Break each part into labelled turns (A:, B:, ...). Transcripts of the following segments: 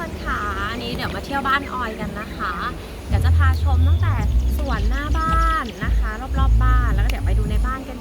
A: คนค่ะอันนี้เดี๋ยวมาเที่ยวบ้านออยกันนะคะ เดี๋ยวจะพาชมตั้งแต่สวนหน้าบ้านนะคะ รอบๆบบ้านแล้วก็เดี๋ยวไปดูในบ้านกัน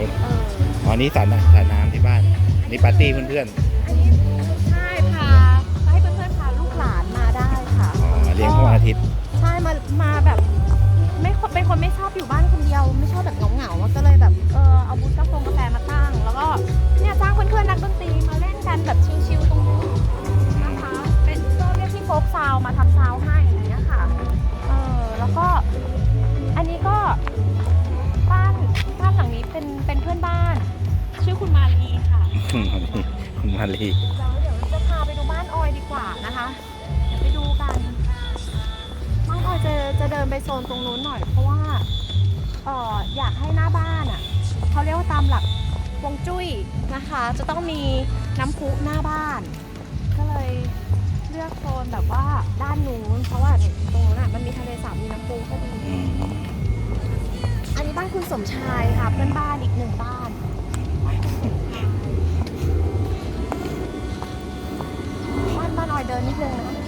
A: เยอะเอออ๋อนี่สระ
B: น้ำสระน้ำที่บ้านนี่ปาร์ตี้เพื่อน
A: อั ค่ะคุณมาลีคุ
B: ณมาลี
A: แล้วเดี๋ยวจะพาไปดูบ้านออยดีกว่านะคะเดี๋ยวไปดูกันบ้านออยจะจะเดินไปโซนตรงนู้นหน่อย เพราะว่าเอออยากให้หน้าบ้านอะเขาเรียกว่าตามหลักฮวงจุ้ยนะคะ จะต้องมีน้ำพุหน้าบ้าน ก็เลยเลือกโซนแบบว่าด้านนู้นเพราะว่าตรงนู้นอะมันมีทะเลสาบมีน้ำพุก็ดี
B: อืม
A: อันนี้บ้านคุณสมชายค่ะเพื่อนบ้านอีกหนึ่งบ้าน เดินนิดนึงนะ